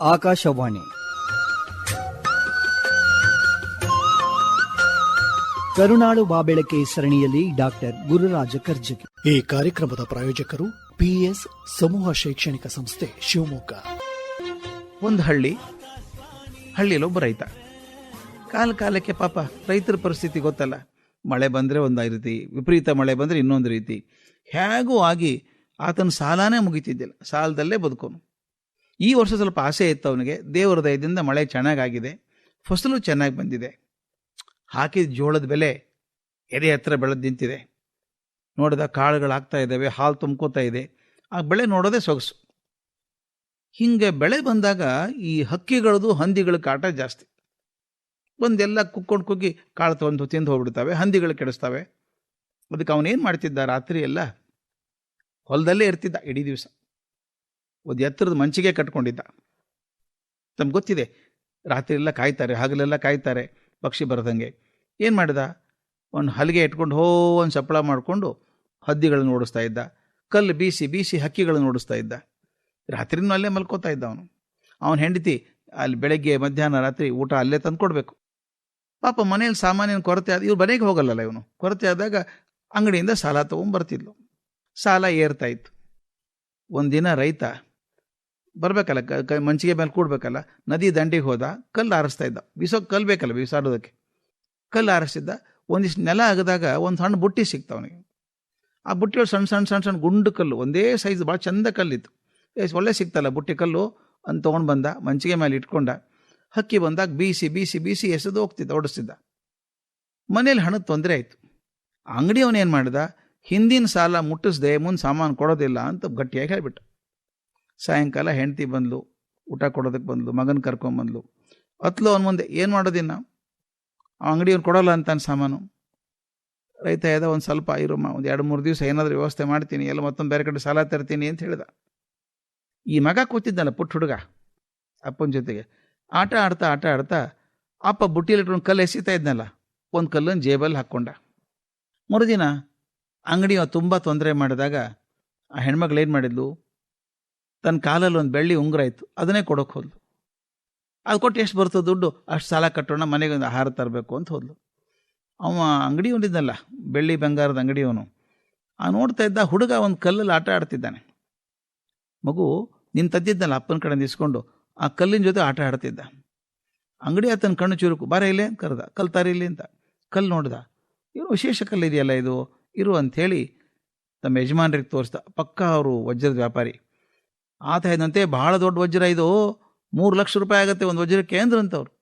ಆಕಾಶವಾಣಿ. ಕರುನಾಳು ಬಾಬೆಳಕೆ ಸರಣಿಯಲ್ಲಿ ಡಾಕ್ಟರ್ ಗುರುರಾಜ ಕರ್ಜಗಿ ಈ ಕಾರ್ಯಕ್ರಮದ ಪ್ರಾಯೋಜಕರು ಪಿಎಸ್ ಸಮೂಹ ಶೈಕ್ಷಣಿಕ ಸಂಸ್ಥೆ ಶಿವಮೊಗ್ಗ. ಒಂದು ಹಳ್ಳಿ ಹಳ್ಳಿಯಲ್ಲಿ ಒಬ್ಬ ರೈತ. ಕಾಲ ಕಾಲಕ್ಕೆ ಪಾಪ ರೈತರ ಪರಿಸ್ಥಿತಿ ಗೊತ್ತಲ್ಲ. ಮಳೆ ಬಂದರೆ ಒಂದು ರೀತಿ ವಿಪರೀತ ಮಳೆ ಬಂದರೆ ಇನ್ನೊಂದು ರೀತಿ. ಹೇಗೂ ಆಗಿ ಆತನ ಸಾಲಾನೇ ಮುಗಿತಿದ್ದಿಲ್ಲ. ಸಾಲದಲ್ಲೇ ಬದುಕೋನು. ಈ ವರ್ಷ ಸ್ವಲ್ಪ ಆಸೆ ಇತ್ತು ಅವನಿಗೆ. ದೇವರ ದಯದಿಂದ ಮಳೆ ಚೆನ್ನಾಗಾಗಿದೆ. ಫಸಲು ಚೆನ್ನಾಗಿ ಬಂದಿದೆ. ಹಾಕಿದ ಜೋಳದ ಬೆಲೆ ಎದೆ ಹತ್ರ ಬೆಳೆದು ನಿಂತಿದೆ. ನೋಡಿದ ಕಾಳುಗಳು ಆಗ್ತಾ ಇದ್ದಾವೆ, ಹಾಲು ತುಂಬ್ಕೋತಾ ಇದೆ. ಆ ಬೆಳೆ ನೋಡೋದೇ ಸೊಗಸು. ಹಿಂಗೆ ಬೆಳೆ ಬಂದಾಗ ಈ ಹಕ್ಕಿಗಳದು, ಹಂದಿಗಳ ಕಾಟ ಜಾಸ್ತಿ. ಒಂದೆಲ್ಲ ಕುಕ್ಕೊಂಡು ಕುಗ್ಗಿ ಕಾಳು ತಂದು ತಿಂದು ಹೋಗ್ಬಿಡ್ತವೆ, ಹಂದಿಗಳು ಕೆಡಿಸ್ತವೆ. ಅದಕ್ಕೆ ಅವನೇನು ಮಾಡ್ತಿದ್ದ? ರಾತ್ರಿ ಎಲ್ಲ ಹೊಲದಲ್ಲೇ ಇರ್ತಿದ್ದ ಇಡೀ ದಿವಸ. ಒಂದು ಎತ್ತರದ ಮಂಚಿಗೆ ಕಟ್ಕೊಂಡಿದ್ದ. ತಮ್ಗೆ ಗೊತ್ತಿದೆ ರಾತ್ರಿ ಎಲ್ಲ ಕಾಯ್ತಾರೆ, ಹಗಲೆಲ್ಲ ಕಾಯ್ತಾರೆ, ಪಕ್ಷಿ ಬರದಂಗೆ. ಏನು ಮಾಡಿದ? ಒಂದು ಹಲಿಗೆ ಇಟ್ಕೊಂಡು ಹೋ ಒಂದು ಸಪ್ಪಳ ಮಾಡಿಕೊಂಡು ಹದ್ದಿಗಳನ್ನು ಓಡಿಸ್ತಾ ಇದ್ದ. ಕಲ್ಲು ಬೀಸಿ ಬೀಸಿ ಹಕ್ಕಿಗಳನ್ನು ಓಡಿಸ್ತಾ ಇದ್ದ. ರಾತ್ರಿನೂ ಅಲ್ಲೇ ಮಲ್ಕೋತಾ ಇದ್ದ ಅವನು. ಅವನ ಹೆಂಡತಿ ಅಲ್ಲಿ ಬೆಳಗ್ಗೆ, ಮಧ್ಯಾಹ್ನ, ರಾತ್ರಿ ಊಟ ಅಲ್ಲೇ ತಂದು ಕೊಡಬೇಕು ಪಾಪ ಮನೇಲಿ ಸಾಮಾನ್ಯನ ಕೊರತೆ ಆದ ಇವ್ರು ಮನೆಗೆ ಹೋಗಲ್ಲಲ್ಲ ಇವನು. ಕೊರತೆ ಆದಾಗ ಅಂಗಡಿಯಿಂದ ಸಾಲ ತೊಗೊಂಬರ್ತಿದ್ಲು. ಸಾಲ ಏರ್ತಾ ಇತ್ತು. ಒಂದಿನ ರೈತ ಬರಬೇಕಲ್ಲ, ಕ ಮಂಚಿಗೆ ಮೇಲೆ ಕೂಡ್ಬೇಕಲ್ಲ. ನದಿ ದಂಡಿಗೆ ಹೋದ, ಕಲ್ಲು ಆರಿಸ್ತಾ ಇದ್ದ. ಬೀಸೋಕೆ ಕಲ್ಲು ಬೇಕಲ್ಲ ಬಿಸಾಡೋದಕ್ಕೆ. ಕಲ್ಲು ಆರಿಸಿದ್ದ ಒಂದಿಷ್ಟು ನೆಲ ಆಗದಾಗ ಒಂದು ಸಣ್ಣ ಬುಟ್ಟಿ ಸಿಕ್ತ ಅವನಿಗೆ. ಆ ಬುಟ್ಟಿಯೊಳಗೆ ಸಣ್ಣ ಸಣ್ಣ ಸಣ್ಣ ಸಣ್ಣ ಗುಂಡು ಕಲ್ಲು, ಒಂದೇ ಸೈಜ್ ಭಾಳ ಚಂದ ಕಲ್ಲಿತ್ತು. ಒಳ್ಳೆ ಸಿಕ್ತಲ್ಲ ಬುಟ್ಟಿ ಕಲ್ಲು ಅಂತ ತೊಗೊಂಡು ಬಂದ, ಮಂಚಿಗೆ ಮೇಲೆ ಇಟ್ಕೊಂಡ. ಹಕ್ಕಿ ಬಂದಾಗ ಬೀಸಿ ಬೀಸಿ ಬೀಸಿ ಎಸೆದು ಹೋಗ್ತಿದ್ದ, ಓಡಿಸ್ತಿದ್ದ. ಮನೇಲಿ ಹಣದ ತೊಂದರೆ ಆಯಿತು. ಅಂಗಡಿ ಅವನೇನು ಮಾಡಿದ, ಹಿಂದಿನ ಸಾಲ ಮುಟ್ಟಿಸ್ದೆ, ಮುಂದೆ ಸಾಮಾನು ಕೊಡೋದಿಲ್ಲ ಅಂತ ಗಟ್ಟಿಯಾಗಿ ಹೇಳ್ಬಿಟ್ಟ. ಸಾಯಂಕಾಲ ಹೆಂಡತಿ ಬಂದ್ಲು, ಊಟ ಕೊಡೋದಕ್ಕೆ ಬಂದ್ಲು, ಮಗನ ಕರ್ಕೊಂಬಂದ್ಲು ಅತ್ಲು ಅವನ ಮುಂದೆ ಏನು ಮಾಡೋದಿನ್ನ? ಅಂಗಡಿಯವ್ನು ಕೊಡೋಲ್ಲ ಅಂತಾನೆ ಸಾಮಾನು. ರೈತ ಇದ್ದ ಒಂದು ಸ್ವಲ್ಪ ಇರೋಮ್ಮ ಒಂದು ಎರಡು ಮೂರು ದಿವಸ ಏನಾದರೂ ವ್ಯವಸ್ಥೆ ಮಾಡ್ತೀನಿ, ಎಲ್ಲ ಮತ್ತೊಂದು ಬೇರೆ ಕಡೆ ಸಾಲ ತರ್ತೀನಿ ಅಂತ ಹೇಳಿದ. ಈ ಮಗ ಕೂತಿದ್ದಲ್ಲ ಪುಟ್ಟ ಹುಡುಗ, ಅಪ್ಪನ ಜೊತೆಗೆ. ಆಟ ಆಡ್ತಾ ಆಟ ಆಡ್ತಾ, ಅಪ್ಪ ಬುಟ್ಟಿಲಿಟ್ಟು ಇಟ್ಕೊಂಡು ಕಲ್ಲು ಎಸಿತಾ ಇದ್ನಲ್ಲ, ಒಂದು ಕಲ್ಲನ್ನು ಜೇಬಲ್ಲಿ ಹಾಕ್ಕೊಂಡ ಮರುದಿನ ಅಂಗಡಿ ತುಂಬ ತೊಂದರೆ ಮಾಡಿದಾಗ ಆ ಹೆಣ್ಮಗಳು ಏನು ಮಾಡಿದ್ಲು? ತನ್ನ ಕಾಲಲ್ಲಿ ಒಂದು ಬೆಳ್ಳಿ ಉಂಗುರ ಇತ್ತು, ಅದನ್ನೇ ಕೊಡೋಕೆ ಹೋದ್ಲು. ಅದು ಕೊಟ್ಟು ಎಷ್ಟು ಬರ್ತದೆ ದುಡ್ಡು? ಅಷ್ಟು ಸಾಲ ಕಟ್ಟೋಣ, ಮನೆಗೆ ಒಂದು ಆಹಾರ ತರಬೇಕು ಅಂತ ಹೋದ್ಲು. ಅವ ಅಂಗಡಿ ಹೊಂದಿದ್ನಲ್ಲ, ಬೆಳ್ಳಿ ಬಂಗಾರದ ಅಂಗಡಿಯವನು ಆ ನೋಡ್ತಾ ಇದ್ದ ಹುಡುಗ ಒಂದು ಕಲ್ಲಲ್ಲಿ ಆಟ ಆಡ್ತಿದ್ದಾನೆ. ಮಗು ನಿನ್ನ ತದ್ದಿದ್ದಲ್ಲ ಅಪ್ಪನ ಕಡೆ ನಿಸ್ಕೊಂಡು ಆ ಕಲ್ಲಿನ ಜೊತೆ ಆಟ ಆಡ್ತಿದ್ದ. ಅಂಗಡಿ ಆತನ ಕಣ್ಣು ಚುರುಕು, ಬಾರ ಇಲ್ಲೇ? ಅಂತ ಕರೆದ ಕಲ್ಲು ತಾರಿ ಇಲ್ಲಿ ಅಂತ. ಕಲ್ಲು ನೋಡ್ದ ಏನು ವಿಶೇಷ ಕಲ್ಲು ಇದೆಯಲ್ಲ ಇದು, ಇರು ಅಂಥೇಳಿ ತಮ್ಮ ಯಜಮಾನರಿಗೆ ತೋರಿಸ್ದ, ಪಕ್ಕ ಅವರು ವಜ್ರದ ವ್ಯಾಪಾರಿ. ಆತ ಇದ್ದಂತೆ ಭಾಳ ದೊಡ್ಡ ವಜ್ರ ಇದು. ಮೂರು ಲಕ್ಷ ರೂಪಾಯಿ ಆಗುತ್ತೆ, ಒಂದು ವಜ್ರಕ್ಕೆ ಅಂತವ್ರು.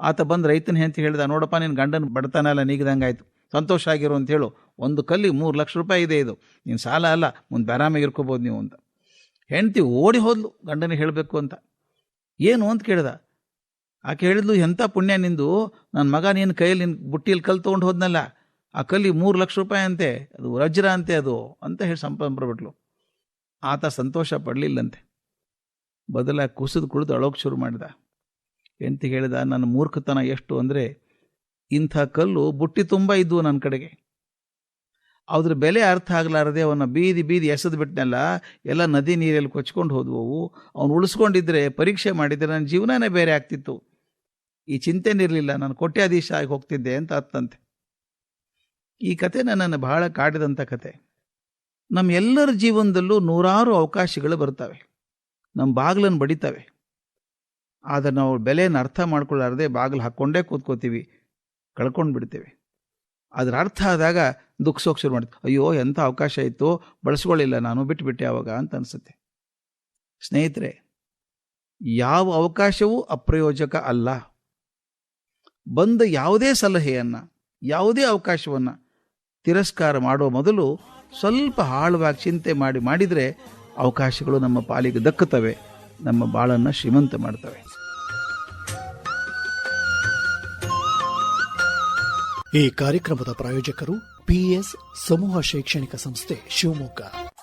ಆತ ಬಂದು ರೈತನ ಹೆಂತ ಹೇಳಿದ, ನೋಡಪ್ಪ ನಿನ್ನ ಗಂಡನ ಬಡತನ ಅಲ್ಲ ನೀಗ್ದಂಗೆ ಆಯಿತು ಸಂತೋಷ ಆಗಿರು ಅಂತ ಹೇಳು. ಒಂದು ಕಲ್ಲಿ ಮೂರು ಲಕ್ಷ ರೂಪಾಯಿ ಇದೆ ಇದು. ನೀನು ಸಾಲ ಅಲ್ಲ, ಮುಂದೆ ಆರಾಮಾಗಿ ಇರ್ಕೋಬೋದು ನೀವು ಅಂತ. ಹೆಂಡತಿ ಓಡಿ ಹೋದ್ಲು ಗಂಡನಿಗೆ ಹೇಳಬೇಕು ಅಂತ. ಏನು? ಅಂತ ಕೇಳಿದ. ಆಕೆ ಹೇಳಿದ್ಲು ಎಂಥ ಪುಣ್ಯ ನಿಂದು. ನನ್ನ ಮಗ ನಿನ್ನ ಕೈಯಲ್ಲಿ ನಿನ್ನ ಬುಟ್ಟಿಯಲ್ಲಿ ಕಲ್ಲು ತೊಗೊಂಡು ಹೋದ್ನಲ್ಲ. ಆ ಕಲ್ಲಿ ಮೂರು ಲಕ್ಷ ರೂಪಾಯಿ ಅಂತೆ. ಅದು ವಜ್ರ ಅಂತೆ ಅದು. ಅಂತ ಹೇಳಿ ಸಂಪರ್ಬಿಟ್ಲು ಆತ ಸಂತೋಷ ಪಡಲಿಲ್ಲಂತೆ. ಬದಲಾಗಿ ಕುಸಿದು ಕುಡಿದು ಅಳೋಕೆ ಶುರು ಮಾಡಿದ. ಎಂತ ಹೇಳಿದ, ನನ್ನ ಮೂರ್ಖತನ ಎಷ್ಟು ಅಂದರೆ, ಇಂಥ ಕಲ್ಲು ಬುಟ್ಟಿ ತುಂಬ ಇದ್ದವು ನನ್ನ ಕಡೆಗೆ. ಅದ್ರ ಬೆಲೆ ಅರ್ಥ ಆಗಲಾರದೆ ಅವನ ಬೀದಿ ಬೀದಿ ಎಸೆದು ಬಿಟ್ಟನೆಲ್ಲ ಎಲ್ಲ ನದಿ ನೀರಲ್ಲಿ ಕೊಚ್ಕೊಂಡು ಹೋದವು ಅವನು ಉಳಿಸ್ಕೊಂಡಿದ್ರೆ, ಪರೀಕ್ಷೆ ಮಾಡಿದರೆ ನನ್ನ ಜೀವನನೇ ಬೇರೆ ಆಗ್ತಿತ್ತು. ಈ ಚಿಂತೆನಿರಲಿಲ್ಲ ನಾನು ಕೋಟ್ಯಾಧೀಶ ಆಗಿ ಹೋಗ್ತಿದ್ದೆ ಅಂತ ಅತ್ತಂತೆ. ಈ ಕತೆ ನನ್ನನ್ನು ಬಹಳ ಕಾಡಿದಂಥ ಕತೆ. ನಮ್ಮ ಎಲ್ಲರ ಜೀವನದಲ್ಲೂ ನೂರಾರು ಅವಕಾಶಗಳು ಬರ್ತವೆ. ನಮ್ಮ ಬಾಗಿಲನ್ನು ಬಡಿತವೆ. ಆದರೆ ನಾವು ಬೆಲೆಯನ್ನು ಅರ್ಥ ಮಾಡ್ಕೊಳ್ಳಾರದೆ ಬಾಗಿಲು ಹಾಕ್ಕೊಂಡೇ ಕೂತ್ಕೋತೀವಿ, ಕಳ್ಕೊಂಡು ಬಿಡ್ತೇವೆ. ಅದರ ಅರ್ಥ ಆದಾಗ ದುಃಖಸೋಕ್ ಶುರು ಮಾಡ್ತೀವಿ. ಅಯ್ಯೋ ಎಂಥ ಅವಕಾಶ ಇತ್ತು, ಬಳಸ್ಕೊಳ್ಳಿಲ್ಲ ನಾನು ಬಿಟ್ಟುಬಿಟ್ಟೆ ಅವಾಗ ಅಂತ ಅನಿಸುತ್ತೆ. ಸ್ನೇಹಿತರೆ, ಯಾವ ಅವಕಾಶವೂ ಅಪ್ರಯೋಜಕ ಅಲ್ಲ. ಬಂದ ಯಾವುದೇ ಸಲಹೆಯನ್ನು, ಯಾವುದೇ ಅವಕಾಶವನ್ನು ತಿರಸ್ಕಾರ ಮಾಡೋ ಮೊದಲು ಸ್ವಲ್ಪ ಆಳವಾಗಿ ಚಿಂತೆ ಮಾಡಿ ಮಾಡಿದರೆ ಅವಕಾಶಗಳು ನಮ್ಮ ಪಾಲಿಗೆ ದಕ್ಕುತ್ತವೆ, ನಮ್ಮ ಬಾಳನ್ನು ಶ್ರೀಮಂತ ಮಾಡ್ತವೆ. ಈ ಕಾರ್ಯಕ್ರಮದ ಪ್ರಾಯೋಜಕರು ಪಿಎಸ್ ಸಮೂಹ ಶೈಕ್ಷಣಿಕ ಸಂಸ್ಥೆ ಶಿವಮೊಗ್ಗ.